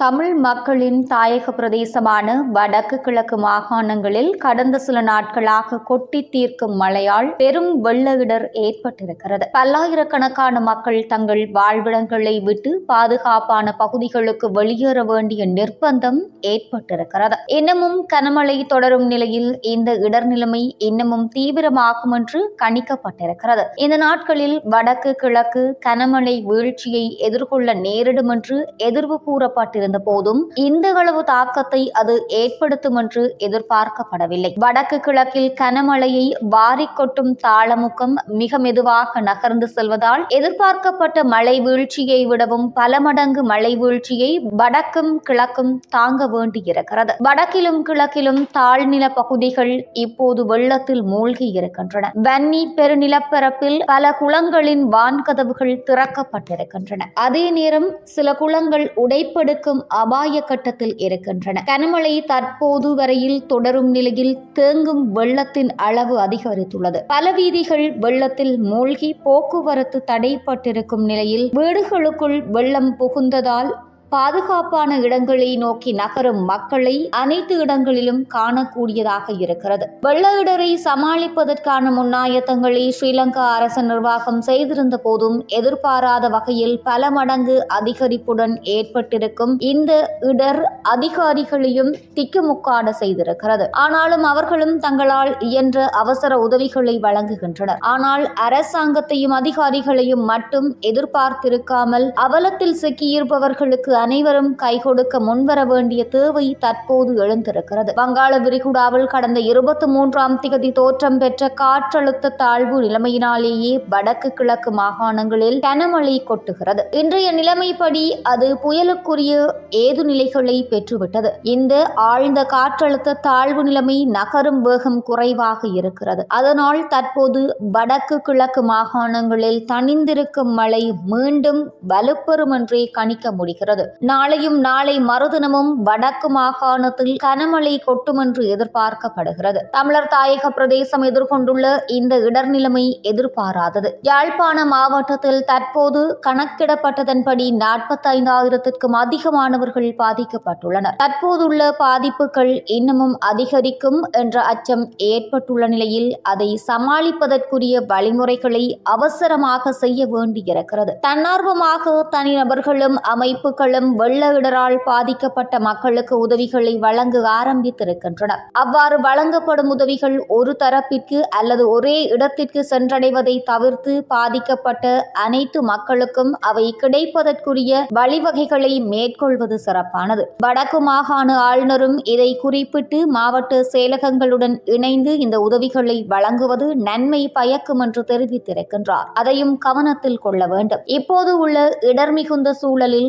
தமிழ் மக்களின் தாயக பிரதேசமான வடக்கு கிழக்கு மாகாணங்களில் கடந்த சில நாட்களாக கொட்டி தீர்க்கும் மழையால் பெரும் வெள்ள இடர் ஏற்பட்டிருக்கிறது. பல்லாயிரக்கணக்கான மக்கள் தங்கள் வாழ்விடங்களை விட்டு பாதுகாப்பான பகுதிகளுக்கு வெளியேற வேண்டிய நிர்பந்தம் ஏற்பட்டிருக்கிறது. இன்னமும் கனமழை தொடரும் நிலையில் இந்த இடர் நிலைமை இன்னமும் தீவிரமாகும் என்று கணிக்கப்பட்டிருக்கிறது. இந்த நாட்களில் வடக்கு கிழக்கு கனமழை வீழ்ச்சியை எதிர்கொள்ள நேரிடும் என்று எதிர்வு கூறப்பட்டிருக்கிறது. இருந்த போதும் இந்த அளவு தாக்கத்தை அது ஏற்படுத்தும் என்று எதிர்பார்க்கப்படவில்லை. வடக்கு கிழக்கில் கனமழையை வாரிக்கொட்டும் தாளமுக்கம் மிக மெதுவாக நகர்ந்து செல்வதால் எதிர்பார்க்கப்பட்ட மழை வீழ்ச்சியை விடவும் பல மடங்கு மழை வீழ்ச்சியை வடக்கும் கிழக்கும் தாங்க வேண்டியிருக்கிறது. வடக்கிலும் கிழக்கிலும் தாழ்நில பகுதிகள் இப்போது வெள்ளத்தில் மூழ்கி இருக்கின்றன. வன்னி பெருநிலப்பரப்பில் பல குளங்களின் வான்கதவுகள் திறக்கப்பட்டிருக்கின்றன. அதே நேரம் சில குளங்கள் உடைப்பெடுக்கும் அபாய கட்டத்தில் இருக்கின்றன. கனமழை தற்போது வரையில் தொடரும் நிலையில் தேங்கும் வெள்ளத்தின் அளவு அதிகரித்துள்ளது. பல வீதிகள் வெள்ளத்தில் மூழ்கி போக்குவரத்து தடைப்பட்டிருக்கும் நிலையில் வீடுகளுக்குள் வெள்ளம் புகுந்ததால் பாதுகாப்பான இடங்களை நோக்கி நகரும் மக்களை அனைத்து இடங்களிலும் காணக்கூடியதாக இருக்கிறது. வெள்ள இடரை சமாளிப்பதற்கான முன்னாயத்தங்களை ஸ்ரீலங்கா அரசு நிர்வாகம் செய்திருந்த போதும் எதிர்பாராத வகையில் பல மடங்கு அதிகரிப்புடன் ஏற்பட்டிருக்கும் இந்த இடர் அதிகாரிகளையும் திக்குமுக்காட செய்திருக்கிறது. ஆனாலும் அவர்களும் தங்களால் இயன்ற அவசர உதவிகளை வழங்குகின்றனர். ஆனால் அரசாங்கத்தையும் அதிகாரிகளையும் மட்டும் எதிர்பார்த்திருக்காமல் அவலத்தில் சிக்கியிருப்பவர்களுக்கு அனைவரும் கை கொடுக்க முன்வர வேண்டிய தேவை தற்போது எழுந்திருக்கிறது. வங்காள விரிகுடாவில் கடந்த இருபத்தி மூன்றாம் திகதி தோற்றம் பெற்ற காற்றழுத்த தாழ்வு நிலைமையினாலேயே வடக்கு கிழக்கு மாகாணங்களில் கனமழை கொட்டுகிறது. இன்றைய நிலைமைப்படி அது புயலுக்குரிய ஏது நிலைகளை பெற்றுவிட்டது. இந்த ஆழ்ந்த காற்றழுத்த தாழ்வு நிலைமை நகரும் வேகம் குறைவாக இருக்கிறது. அதனால் தற்போது வடக்கு கிழக்கு மாகாணங்களில் தனிந்திருக்கும் மழை மீண்டும் வலுப்பெறும் என்றே கணிக்க முடிகிறது. நாளையும் நாளை மறுதினமும் வடக்கு மாகாணத்தில் கனமழை கொட்டும் என்று எதிர்பார்க்கப்படுகிறது. தமிழர் தாயக பிரதேசம் எதிர்கொண்டுள்ள இந்த இடர் நிலைமை எதிர்பாராதது. யாழ்ப்பாண மாவட்டத்தில் தற்போது கணக்கிடப்பட்டதன்படி நாற்பத்தைந்தாயிரத்திற்கும் அதிகமானவர்கள் பாதிக்கப்பட்டுள்ளனர். தற்போதுள்ள பாதிப்புகள் இன்னமும் அதிகரிக்கும் என்ற அச்சம் ஏற்பட்டுள்ள நிலையில் அதை சமாளிப்பதற்குரிய வழிமுறைகளை அவசரமாக செய்ய வேண்டியிருக்கிறது. தன்னார்வமாக தனிநபர்களும் அமைப்புகளும் வெள்ள இடரால் பாதிக்கப்பட்ட மக்களுக்கு உதவிகளை வழங்க ஆரம்பித்திருக்கின்றனர் அவ்வாறு வழங்கப்படும் உதவிகள் ஒரு தரப்பிற்கு அல்லது ஒரே இடத்திற்கு சென்றடைவதை தவிர்த்து பாதிக்கப்பட்ட அனைத்து மக்களுக்கும் அவை கிடைப்பதற்குரிய வழிவகைகளை மேற்கொள்வது சிறப்பானது. வடக்கு மாகாண ஆளுநரும் இதை குறிப்பிட்டு மாவட்ட செயலகங்களுடன் இணைந்து இந்த உதவிகளை வழங்குவது நன்மை பயக்கும் என்று தெரிவித்திருக்கின்றார். அதையும் கவனத்தில் கொள்ள வேண்டும். இப்போது உள்ள இடர் மிகுந்த சூழலில்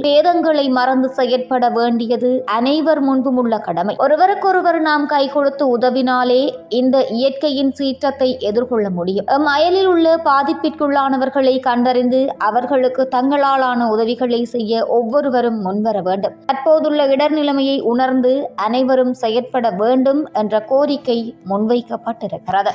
பேதங்களை மறந்து செயற்பட வேண்டியது அனைவர் முன்பும் உள்ள கடமை. ஒருவருக்கொருவர் நாம் கை கொடுத்து உதவினாலே இந்த இயற்கையின் சீற்றத்தை எதிர்கொள்ள முடியும். எம் அயலில் உள்ள பாதிப்பிற்குள்ளானவர்களை கண்டறிந்து அவர்களுக்கு தங்களாலான உதவிகளை செய்ய ஒவ்வொருவரும் முன்வர வேண்டும். தற்போதுள்ள இடர் நிலைமையை உணர்ந்து அனைவரும் செயற்பட வேண்டும் என்ற கோரிக்கை முன்வைக்கப்பட்டிருக்கிறது.